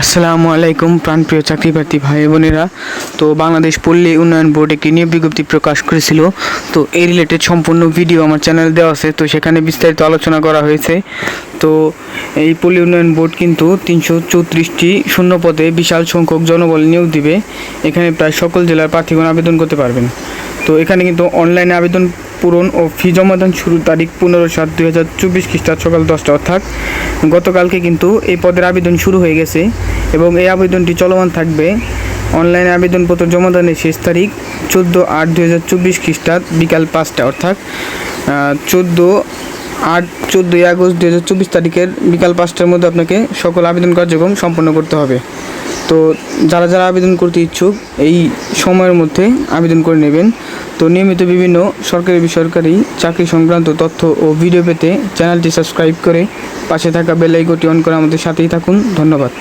আসসালামু আলাইকুম, প্রাণপ্রিয় চাকরিপ্রার্থী ভাই বোনেরা। তো বাংলাদেশ পল্লী উন্নয়ন বোর্ড একটি নিয়োগ বিজ্ঞপ্তি প্রকাশ করেছিল। তো এই রিলেটেড সম্পূর্ণ ভিডিও আমার চ্যানেলে দেওয়া আছে, তো সেখানে বিস্তারিত আলোচনা করা হয়েছে। তো এই পল্লী উন্নয়ন বোর্ড কিন্তু তিনশো চৌত্রিশটি শূন্য পদে বিশাল সংখ্যক জনবল নিয়োগ দিবে। এখানে প্রায় সকল জেলার প্রার্থীগণ আবেদন করতে পারবেন। তো এখানে কিন্তু অনলাইনে আবেদন পূরণ ও ফি জমাদান শুরুর তারিখ পনেরো সাত দুই হাজার চব্বিশ খ্রিস্টাব্দ সকাল দশটা অর্থাৎ গতকালকে কিন্তু এই পদের আবেদন শুরু হয়ে গেছে। এবং এই আবেদনটি চলমান থাকবে। অনলাইনে আবেদনপত্র জমা জমাদানের শেষ তারিখ চোদ্দ আট দুই হাজার চব্বিশ খ্রিস্টাব্দ, বিকাল পাঁচটা অর্থাৎ চোদ্দ আট, চোদ্দোই আগস্ট দু হাজার চব্বিশ তারিখের বিকাল পাঁচটার মধ্যে আপনাকে সকল আবেদন কার্যক্রম সম্পন্ন করতে হবে। তো যারা যারা আবেদন করতে ইচ্ছুক, এই সময়ের মধ্যে আবেদন করে নেবেন। তো নিয়মিত বিভিন্ন সরকারি বেসরকারি চাকরি সংক্রান্ত তথ্য ও ভিডিও পেতে চ্যানেলটি সাবস্ক্রাইব করে পাশে থাকা বেল আইকনটি অন করে আমাদের সাথেই থাকুন। ধন্যবাদ।